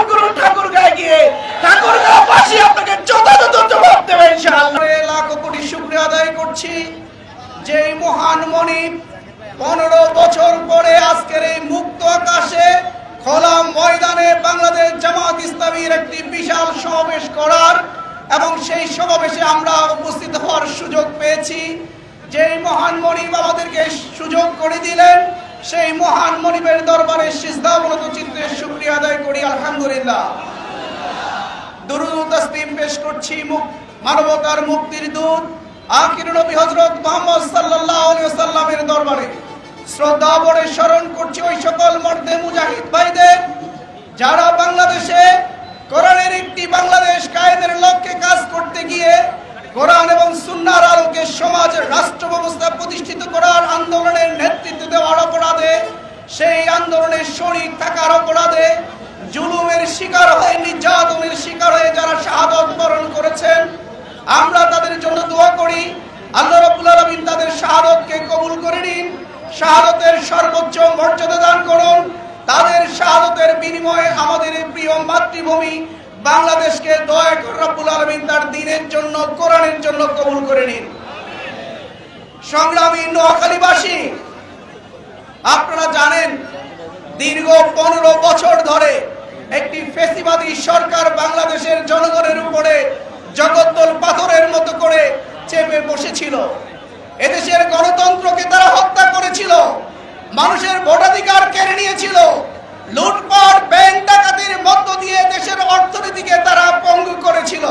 এটি প্রমাণ করুন ঠাকুরগাঁয় গিয়ে ঠাকুরগাঁবাসী আপনাকে যথাযথ জবাব দেবে ইনশাআল্লাহ। লাখ কোটি শুক্রিয়া আদায় করছি। যে মহান মনিব পনেরো বছর পরে আজকের এই মুক্ত আকাশে খোলা ময়দানে বাংলাদেশ জামাত ইসলামীর একটি বিশাল সমাবেশ করার এবং সেই সমাবেশে আমরা উপস্থিত হওয়ার সুযোগ পেয়েছি। যেই মহান মনিব আমাদেরকে সুযোগ করে দিলেন, সেই মহান মনিবের দরবারে সিজদাবনত চিত্রে শুক্রিয়া করি আলহামদুলিল্লাহ। পেশ করছি মানবতার মুক্তির দূত, আখির নবী সাল্লাল্লাহু আলাইহি ওয়াসাল্লামের দরবারে। শ্রদ্ধা করছি ওই সকল মর্দে মুজাহিদ ভাইদের, যারা বাংলাদেশে কোরআনের একটি বাংলাদেশ কায়েমের লক্ষ্যে কাজ করতে গিয়ে কোরআন এবং সুন্নাহর আলোকে সমাজ, রাষ্ট্র ব্যবস্থা প্রতিষ্ঠিত করার আন্দোলনের নেতৃত্ব দেওয়ার অপরাধে সেই আন্দোলনের শরীর শিকার হয়ে নির্যাতনের শিকার হয়ে যারা শাহাদত বরণ করেছেন, আমরা তাদের জন্য দোয়া করি। আল্লাহ রাব্বুল আলামিন তাদের শাহাদতকে কবুল করে নিন। শাহাদতের সর্বোচ্চ মর্যাদা দান করুন। তাদের শাহাদতের বিনিময়ে আমাদের প্রিয় মাতৃভূমি বাংলাদেশকে দয়া করে রব্বুল আলামিন তার দিনের জন্য, কোরআনের জন্য কবুল করে নিন। সংগ্রামী নোয়াখালীবাসী, আপনারা জানেন, দীর্ঘ পনেরো বছর ধরে একটি ফেসিবাদী সরকার বাংলাদেশের জনগণের উপরে জগদ্দল পাথরের মতো করে চেপে বসেছিল। এদেশের গণতন্ত্রকে তারা হত্যা করেছিল, মানুষের ভোটাধিকার কেড়ে নিয়েছিল, লুটপাট, ব্যাংক ডাকাতির মধ্য দিয়ে দেশের অর্থনীতিকে তারা পঙ্গু করেছিল।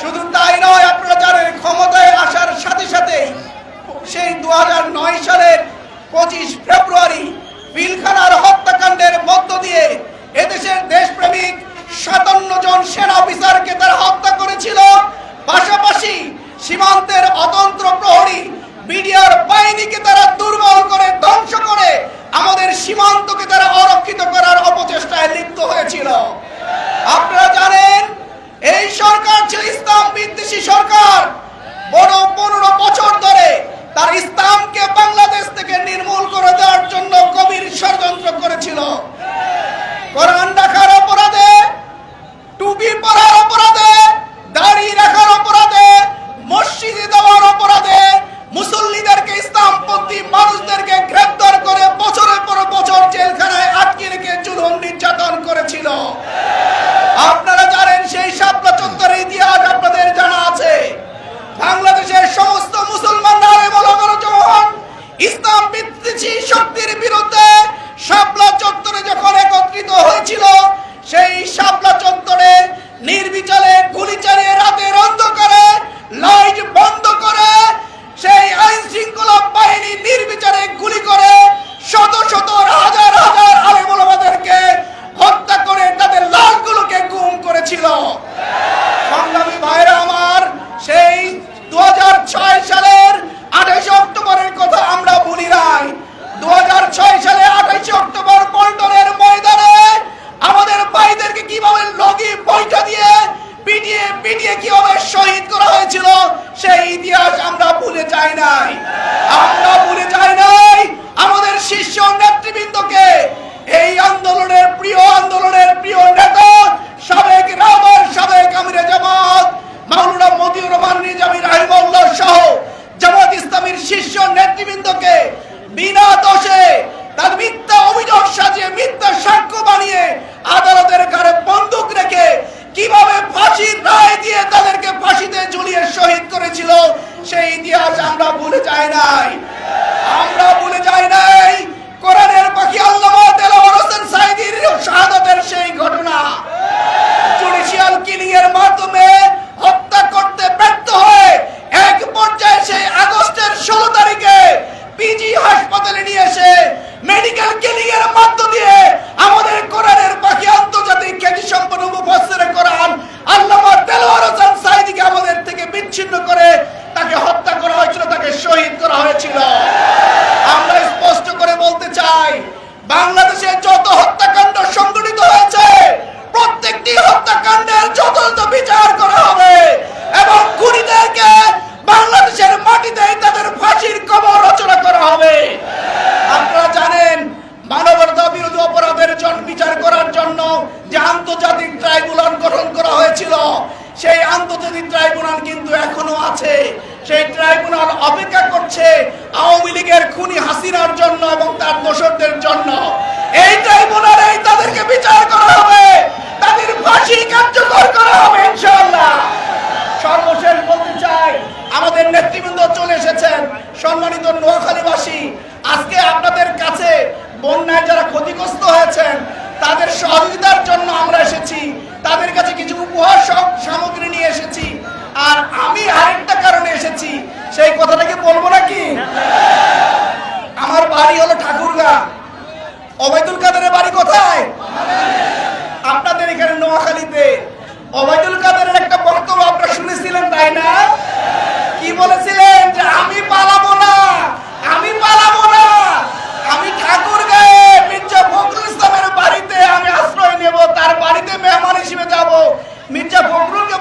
শুধু তাই নয়, আপনারা জানেন, ক্ষমতায় আসার সাথে সাথেই সেই দু হাজার নয় সালের পঁচিশ ফেব্রুয়ারি, পিলখানার হত্যাকাণ্ডের মধ্য দিয়ে সাতান্ন জন সেনা অফিসারকে তারা হত্যা করেছিল। পাশাপাশি সীমান্তের অতন্ত্র প্রহরী, বিডিআর বাহিনীকে তারা দুর্বল করে ধ্বংস করে আমাদের সীমান্তকে তারা অরক্ষিত করার অপচেষ্টায় লিপ্ত হয়েছিল আপনারা জানেন এই সরকার ছিল ইসলাম বিদ্বেষী সরকার বড় পনেরো বছর ধরে তার ইসলামকে বাংলাদেশ থেকে নির্মূল করে দেওয়ার জন্য গভীর ষড়যন্ত্র করেছিল কোরআন রাখার অপরাধে টুপি পরার অপরাধে দাড়ি রাখার অপরাধে মসজিদে দেওয়ার অপরাধে মুসল্লিদেরকে ইসলামপন্থী মানুষদেরকে গ্রেফতার করে বছরের পর বছর জেলখানায় আটকে রেখে জুলুম নির্যাতন করেছিল আপনারা জানেন সেই শাপলা চত্বরের ইতিহাস আপনাদের জানা আছে বাংলাদেশের সমস্ত মুসলমানরা বলগর যখন ইসলাম বিদ্বেষী শক্তির বিরুদ্ধে শাপলা চত্বরে যখন একত্রিত হয়েছিল সেই শাপলা চত্বরে নির্বিচারে গুলি চালিয়ে রাতের অন্ধকারে লাইট বন্ধ করে সেই আইন শৃঙ্খলা বাহিনী নির্বিচারে গুলি করে শত শত হাজার হাজার আলেমুলামাদেরকে হত্যা করে তাদের লাশগুলোকে গুম করেছিল সংগ্রামী ভাইরা আমার সেই দু সালের আঠাশে অক্টোবরের কথা আমরা ভুলি নাই দু সালে আঠাশে অক্টোবর পল্টনের ময়দানে আমাদের ভাইদেরকে কীভাবে লগি বৈঠা দিয়ে পিটিয়ে পিটিয়ে কীভাবে শহীদ করা হয়েছিল সেই ইতিহাস আমরা ভুলে যাই নাই আমরা ভুলে যাই নাই আমাদের শীর্ষ নেতৃবৃন্দকে এই আন্দোলনের প্রিয় আন্দোলনের প্রিয় নেতা সাবেক রাবার সাবেক আমিরে জামাত মাওলানা মতিউর রহমান নিজামী রাহিমাল্লাহ সহ জামাত ইসলামীর শীর্ষ নেতৃবৃন্দকে বিনা দোষে তার মিথ্যা অভিযোগ সাজিয়ে, মিথ্যা সাক্ষ্য বানিয়ে আদালতের ঘরে বন্দুক রেখে কীভাবে ফাঁসির রায় দিয়ে তাদেরকে ফাঁসিতে ঝুলিয়ে শহীদ করেছিল, সেই ইতিহাস আমরা ভুলে যাই নাই। আমরা ভুলে যাই নাই কোরআনের পাখি হোসেন সাইদির শাহাদাতের সেই ঘটনা। জুডিশিয়াল কিলিং এর মাধ্যমে হত্যা করতে ব্যর্থ হয়ে এক পর্যায়ে সেই আগস্টের ষোলো তারিখে পিজি হাসপাতালে নিয়ে এসে মেডিকেল ক্লিনিকের মধ্য দিয়ে আমাদের কোরআনের পাখি আন্তর্জাতিক খ্যাতি সম্পন্ন মুফাসসিরে কোরআন আল্লামা দেলোয়ার হোসেন সাইদিকে জন বিচার করার জন্য যে আন্তর্জাতিক ট্রাইব্যুনাল গঠন করা হয়েছিল সেই আন্তর্জাতিক ট্রাইব্যুনাল কিন্তু এখনও আছে। সেই ট্রাইব্যুনাল অপেক্ষা করছে আওয়ামী লীগের খুনি হাসিনার জন্য এবং তার দোষরদের জন্য। এই ট্রাইব্যুনালেই তাদেরকে বিচার করা হবে, তাদের ফাঁসি কার্যকর করা হবে, ইনশাআল্লাহ। সর্বশেষ বলতে চাই, আমাদের নেতৃবৃন্দ চলে এসেছেন, সম্মানিত নোয়াখালীবাসী। আজকে আপনাদের কাছে বন্যায় যারা ক্ষতিগ্রস্ত হয়েছেন, তাদের সহযোগিতার জন্য আমরা এসেছি। তাদের কাছে কিছু উপহার সামগ্রী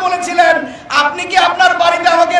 বলেছিলেন আপনি কি আপনার বাড়িতে আমাকে